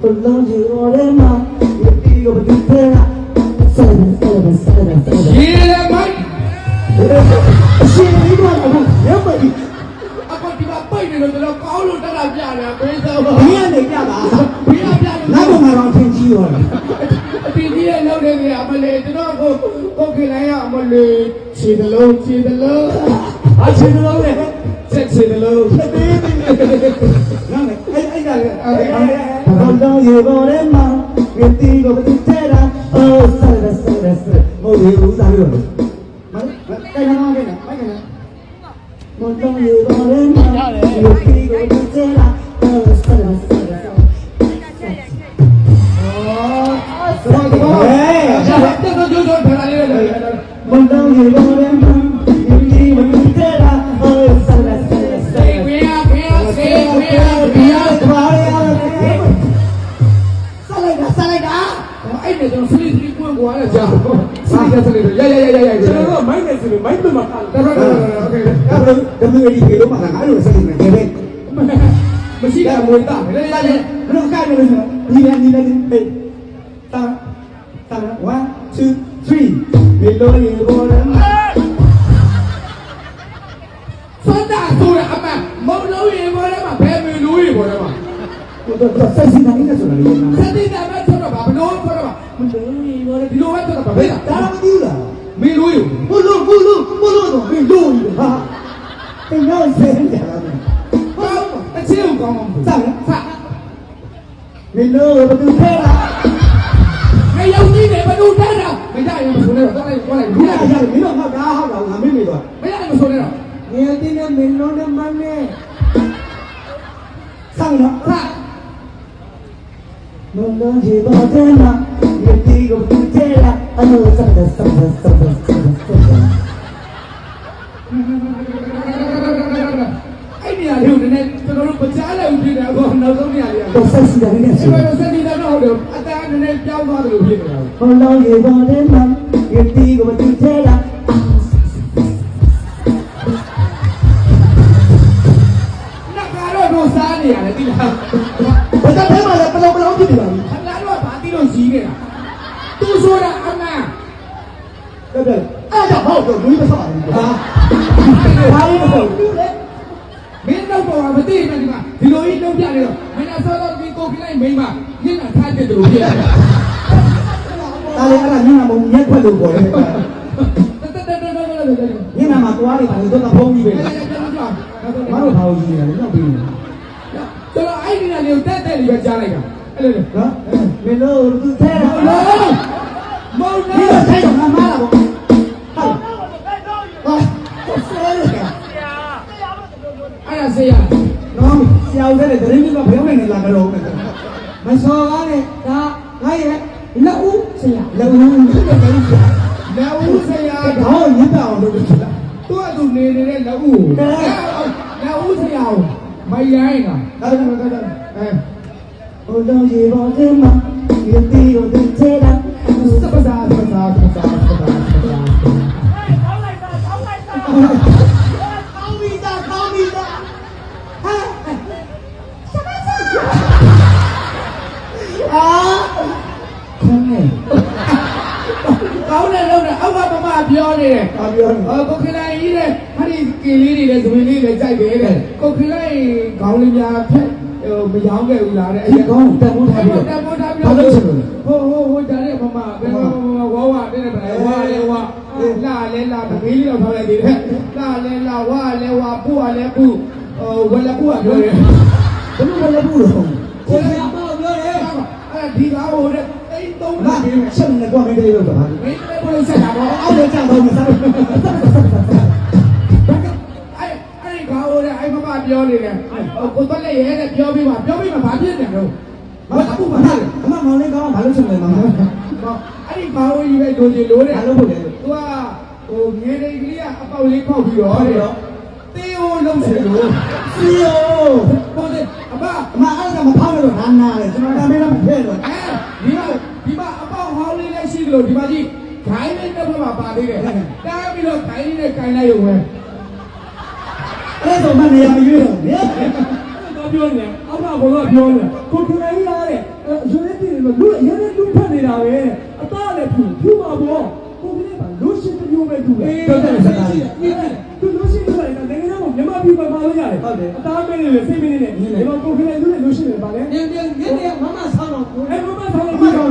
ဘလုံးကြီးရော်ရဲမှာမတီးရောမတူဖဲလားဆက်ရဆက်ရဆက်ရဆက်ရရေမိုက်အရှင်ဒီမှာအခုရမကြီးအခုဒီမှာပိတ်နေလို့ကျွန်တော်ကောင်းလို့တက်တာပြတယ်ဘေးစားပါဘင်းကနေပြတာဘင်းကပြတယ်နောက်ကောင်ကတော့ထင်ကြီးရောအတီးကြီးရဲ့လောက်နေကြအမလေးကျွန်တော်ကိုကိုခင်လိုက်ရအမလေးခြေတလုံးခြေတလုံးအခြေတလုံးနဲ့ ဆက်စီတလုံးဆက်သေးသေးနားလေအဲ့အဲ့ကလည်းအဲ့အဲ့ဘာလို့ရေပေါ်ထဲမှာပြတီကိုပြတဲ့တာအိုးဆက်ရဆက်ရဆက်မဟုတ်ဘူးဥစားပြောမဟုတ်ကိုင်နာမကဲနာမိုက်နာမတော်ရေပေါ်ထဲမှာပြတီကိုပြတဲ့တာအိုးဆက်ရဆက်ရဆက်အော်ဆောင်းတော့ဟဲ့တက်တော့ကြိုးကြိုးထလာလေးလေမတော်ရေပေါ် sini baik lu makan. Belum belum lagi di rumah kan aduh sering ngejebek. Mesti dah mau tak. Belum kan lu sana. Dina dina dina. Ta ta one two three. Bilo ni bola. Sota sura apa? Mau lu ni bola mah pe mi lu ni bola mah. Sai sini ni kan sura. Sai sini ni kan sura. Bapak lu sura mah. Mun lu ni bola. Bilo kan sura bapak. Tak ada. မမုံလုံးရေပေါ်ထဲမှာဘယ်မီလူရေပေါ်ထဲမှာတော့တော့ဆက်စီတိုင်းနဲ့ဆိုတာလေနာစတိတာမဲ့ဆိုတော့ဘာဘလို့ပေါ်ထဲမှာမုံလုံးရေပေါ်ထဲဒီလိုပဲဆိုတော့ဘာပဲလားဒါတော့မသိဘူးလားမီလူရေဘလို့ဘလို့ဘလို့တော့ဘယ်လိုလဲဟာအဲ့တော့ဆယ်ကြတာဘာအချင်းကောင်းကောင်းစမ်းစမေလိုဘယ်သူဖဲလားမယုံကြည်တယ်ဘယ်လိုတက်တာမကြရင်မဆိုနဲ့တော့လိုက်သွားလိုက်ဒီဘူးကလားရမင်းတော့ငါကားဟောက်တာငါမေ့မေ့သွားမရရင်မဆိုနဲ့တော့ငယ်တင်းနဲ့မင်းလုံးနဲ့မနဲ့ဆောင်တော့စမလုံးကြီးပေါ်တယ်နာယတိကို တူတယ်လားအလို့စတဲ့စတဲ့စတဲ့စတဲ့စတဲ့အဲ့ဒီအရာတွေကိုနည်းနည်းကျွန်တော်တို့မကြားလိုက်ဘူးဖြစ်တယ်အခုနောက်ဆုံးနေရာလေးတော့ဆက်စီတိုင်းနဲ့ဒီဆိုမှာစတိတာတော့ဟုတ်တယ်အတန်းနည်းနည်းကြောင်းသွားတယ်လို့ဖြစ်နေတာမလုံးကြီးပေါ်တယ်နာယတိကိုတူတယ်လားနက်ကတော့တော့စားနေရတယ်တိလားဘာသာထဲမှာလည်းပလောပလောဖြစ်နေပါပြီခလာတော့ဗာတိလို့ရီးနေတာသူဆိုတာအမှန် တဲ့တဲ့ အဲ့ဒါဟောတော့လူမဆောက်ဘူးဟာဘာလို့မဆောက်ဘူးမင်းတော့ပေါ်မသိနေဒီမှာဒီလိုကြီးလုံးပြနေတော့မင်းအစောတော့ဒီကိုခလိုက်မိမညင်တာထားတဲ့သူဖြစ်တယ်ဒါလည်းအဲ့ဒါညနာမုံရက်ခွက်လို့ခေါ်တယ်တက်တက်တက်တက်တက်တက်တက်ညနာမှာသွားနေတာလေတော့ဖုံးပြီးပဲအဲ့ဒါကြောင့်ကြောင့်မတို့ဘာလို့ကြီးနေလဲတော့ပြီးနေကျွန်တော်အဲ့ဒီနေရာလေးကိုတက်တက်လေးပဲကြားလိုက်တာအဲ့လိုလေနော်မင်းတို့တူတ ဆရာဦးတဲ့တရင်ကဘယ်ဝင်နေလာကြတော့မစောကားနဲ့ဒါငါရဲ့လက်ဦးဆရာလက်ဦးဖြစ်တဲ့တရင်ဆရာလက်ဦးဆေးရတော့ရစ်တာအောင်လုပ်ဖြစ်လာသူ့အတူနေနေတဲ့လက်ဦးလက်ဦးဆေးရမရိုင်းတာဒါကလည်းဒါကအဲဘုံတော်ရေပေါ်တင်မှာဒီတီကိုတင်ချေတာစပစာစပစာစပစာစပစာစပစာကော ပြောနေအော်ကိုခလိုက်ကြီးတဲ့ဟာဒီကင်လေးတွေလည်းသမီးလေးတွေကြိုက်တယ်တဲ့ကိုခလိုက်ခေါင်းလေးများဖက်ဟိုမရောင်းခဲ့ဘူးလားတဲ့အဲ့ကောင်းတက်ဖို့ထားပြီးတက်ပေါ်ထားပြီးဘာလို့ချင်လို့ဟိုဟိုဟိုကြားတဲ့မမဘယ်မှာဝါဝတဲ့ဗလဲဝါလဲဝါလာလဲလာတမေးလေးတော့ထားလိုက်သေးတယ်လာလဲလာဝါလဲဝါပူကလဲပူဟိုဝလဲပူကပြောတယ်ဘယ်လိုလဲဘူးလို့ကိုယ်ကမပြောတယ်အဲ့ဒီကားဟိုတဲ့ အိမ်သုံးငါလာပြီးမယ်ချက်နေကွာမင်းတွေလို့ပါမင်းလည်းဘယ်လိုဆက်တာပေါ့အောက်လည်းကြောက်တော့မစားဘူးအဲ့အဲ့ဒီကားဟိုတဲ့အဲ့မမပြောနေတယ်ကိုယ်တော့လည်းရဲတဲ့ပြောပြီးမှပြောပြီးမှဘာဖြစ်နေတော့မဟုတ်ဘူးပါအမမောင်လေးကောင်းဘာလို့ချက်လဲမမအဲ့ဒီကားဟိုကြီးပဲဒိုချင်လို့တဲ့ဘာလို့ဖို့လဲသူကဟိုငယ်တဲ့ကလေးကအပေါက်လေးဖောက်ပြီးတော့တဲ့တေးဟိုလုံးချင်လို့စီယိုဟိုတဲ့အမအမအဲ့ဒါမဖောက်လို့နာနာလေကျွန်တော်ဒါမဲတော့မဖဲ့တော့အဲဒီမှာဒီမှာအပေါက်ဟောင်း လေးလည်းရှိတယ်လို့ဒီမှာကြီးခိုင်းလေးတစ်ဖက်မှာပါသေးတယ်တားပြီးတော့ခိုင်းလေးနဲ့ခိုင်းလိုက်ရုံပဲအဲ့ဒါမှနေရာမရွေးတော့ညတော့ပြောနေအောက်ကဘောကပြောနေကိုထူနေရတဲ့အဲလူအရင်ကလူဖတ်နေတာပဲအသားလည်းဖြူဖြူပါဘောကိုကလေးကလူရှိတစ်မျိုးပဲတူတယ်တော်တယ်စကားလေးသူလူရှိတစ်မျိုးလည်းနိုင်ငံသားကမြန်မာပြည်မှာပါလို့ရတယ်အသားမင်းနဲ့စိတ်မင်းနဲ့ဒီမှာကိုကလေးလူနဲ့လူရှိတယ်ပါလေနေနေနေနေမမဆောင်းတော့ကိုအဲ့ဘမဆောင်းလို့ပြော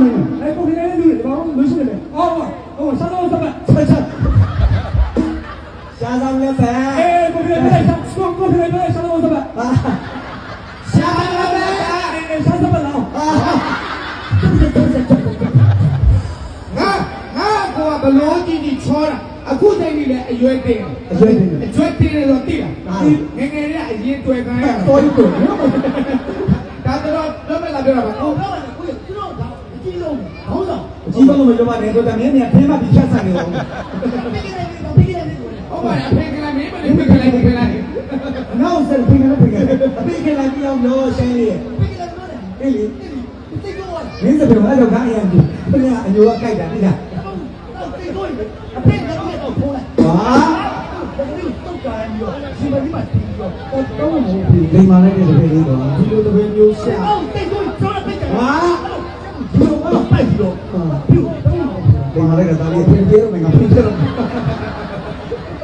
ဘလို့ကြည့်ကြည့်ချောတာအခုတိုင်းကြီးလည်းအရွယ်တင်အရွယ်တင်အရွယ်တင်တယ်တော့သိလားငငယ်လေးကအရင်တွေ့ခိုင်းတော်ပြီတော့ဒါတော့တော့မလာပြောတာပါဟုတ်တော့ကိုယ်ကျတော့ဒါအကြီးလုံးဟုတ်လားအကြီးလုံးမပြောပါနဲ့တော့တမင်းမြန်ဖေးမှပြီးဖြတ်ဆန်နေတော့ဟုတ်ပါလားဖေးကလာမင်းမလေးဖေးကလာဖေးကလာနောက်ဆက်ဖေးကလာဖေးကလာဖေးကလာကြောက်ရောရှင်းလေးဖေးကလာမလားအေးလေသိကောမင်းစပြောအဲ့တော့ကအရင်ကဘယ်ကအညိုကကြိုက်တာတိလား က်ဟာဒီလိုတုတ်ကြရင်ရောဒီမှာဒီမှာတီးရောတော့တော့မဟုတ်ဒီလိမ္မာလိုက်တဲ့တပည့်လေးတော့ဒီလိုတပည့်မျိုးရှာဘူးတိတ်ကိုကျောင်းပိတ်တယ်ဟာဒီလိုကတော့ပိုက်ပြီးတော့ပြုတ်တော့လိမ္မာလိုက်တဲ့သားလေးဖင်းပြေတော့မငါဖင်းပြေတော့အ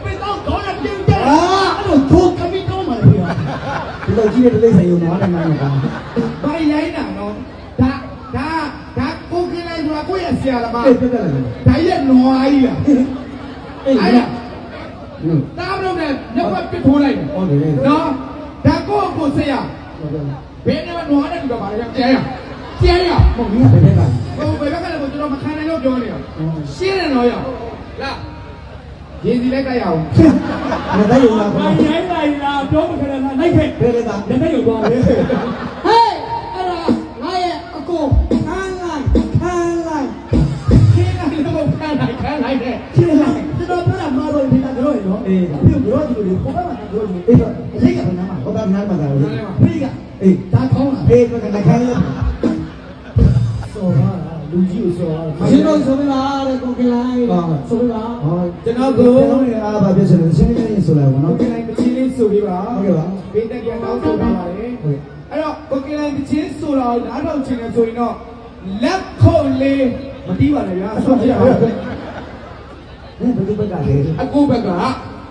ဖေတော့တော့ပြုတ်တယ်အဲ့တော့ထိုးကမိတော့မှာလေဒီလိုကြီးတဲ့တိတ်ဆိုင်ရုံတော့လည်းမနိုင်ပါဘူးဘာရိုင်းတာနော်ဒါဒါဒါကိုကလေးဆိုတာကိုယ့်ရဲ့ဆရာသမားအေးပြတ်တယ်လေဒါရဲ့နွားကြီးလားအေးအဲ့လေဒါ ဒါမလို့နဲ့ညက်ွက်ပစ်ထိုးလိုက်တယ်ဟုတ်တယ်လေနော်ဒါကိုယ့်ကိုဆရာဘယ်နဲ့မှနွားနဲ့တူတော့ပါလဲကျဲရကျဲရဟုတ်ပြီဘယ်နဲ့ကဟိုဘယ်ဘက်ကလည်းကျွန်တော်မခံနိုင်လို့ပြောနေတာရှင်းတယ်နော်ရလားရင်းစီလိုက်ကြရအောင်ငါတိုင်းရုံလားဘာခေါ်ရိုင်းလိုက်လားပြောမခဏလားလိုက်ခဲ့ဘယ်လဲသားလက်နဲ့ရုံသွားတ နာမှာဟောတာနားမှာသာလေဖိကအေးဒါခေါင်းလားအေးတော့လည်းခိုင်းလို့စော်ပါလူကြီးကိုစော်ပါရှင်တို့ဆိုပြပါတဲ့ကိုကလိုင်းဆိုပြပါဟောကျွန်တော်ကိုကျွန်တော်လည်းအားပါပြည့်စုံတယ်ရှင်းနေရင်ဆိုလိုက်ပါကိုနော်ကလိုင်းတချင်းလေးဆိုပြီးပါဟုတ်ကဲ့ပါဘေးတက်ရတောင်းဆိုပါပါတယ်အဲ့တော့ကိုကလိုင်းတချင်းဆိုတော့နားထောင်ချင်တယ်ဆိုရင်တော့လက်ခုပ်လေးမတီးပါနဲ့ဗျာဆော့ပြရပါဘယ်သူဘက်ကလဲအခုဘက်က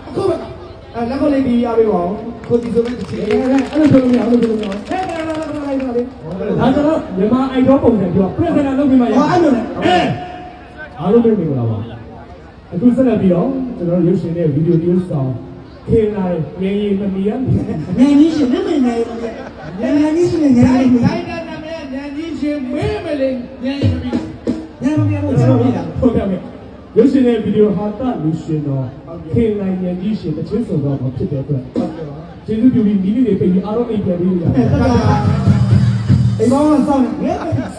အခုဘက်က အဲလက်ခုပ်လေးဒီရပေးပါဦးကိုဒီဆိုမဲ့တချင်းလေးအဲ့လိုပြောလို့မရဘူးလို့ပြောဟဲ့ကဲလာလာလာလိုက်ပါလေဒါဆိုတော့မြန်မာအိုက်တော်ပုံစံပြောပြဿနာလုပ်ပြီးမှရအောင်အဲ့လိုလေအဲအားလုံးပဲမင်္ဂလာပါအခုဆက်လက်ပြီးတော့ကျွန်တော်ရုပ်ရှင်နဲ့ဗီဒီယိုမျိုးဆောင်ခေလိုက်ငယ်ရင်မမီရငယ်ကြီးရှင်နေမနေနေငါကြီးရှင်ငါတိုင်းကြီးတိုင်းတဲ့နာမည်ညန်ကြီးရှင်မေးမလေးညန်ရင်မပြီးငါမပြောဘူးကျွန်တော်ပြည်တာဟုတ်ကဲ့ ရုပ်ရှင်နဲ့ဗီဒီယိုဟာတလူရှင်တော်ခေလိုက်ငယ်ကြီးရှင်တစ်ချင်းစုံတော့ဖြစ်တဲ့အတွက်ကျေးဇူးပြုပြီးမိမိတွေပြင်ပြီးအားလုံးအိမ်ပြန်ပြီးရအောင်အိမ်မောင်းစောင်းနေငါ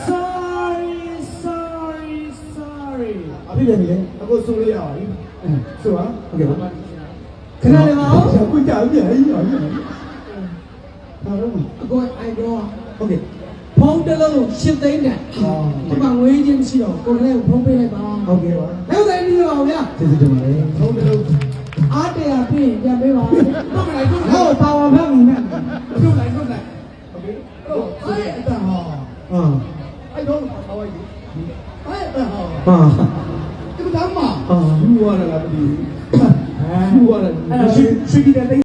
Sorry sorry sorry အပြည့်တယ်လေအခုဆိုလို့ရပါပြီဆိုပါဟုတ်ကဲ့ပါခဏလေးပါဦးကိုကြောက်ပြန်ကြီးရောဘာလို့အကိုအိုက်တော့ဟုတ်ကဲ့ဖုန်းတစ်လုံးရှင်းသိန်းတယ်ဒီမှာငွေချင်းမရှိတော့ကိုယ်လည်းဖုန်းပေးလိုက်ပါ ဟုတ်ကဲ့ပါနောက်တိုင်းပြီးတော့အောင်ဗျာကျေးဇူးတင်ပါတယ်ဟုတ်တယ်အားတရားပြည့်ပြန်ပေးပါဟုတ်ကဲ့ဟုတ်ဟောပါဝါဖက်မိနဲ့ပြုတ်လိုက်ပြုတ်လိုက်ဟုတ်ကဲ့ဟုတ်အဲ့အတန်ဟောဟာအဲ့တော့ပါဝါကြီးအဲ့အတန်ဟောဟာဒီကမ်းမှာဟာဘူးရလာတယ်ဘူးရလာတယ်အဲ့ဒါရှိရှိတဲ့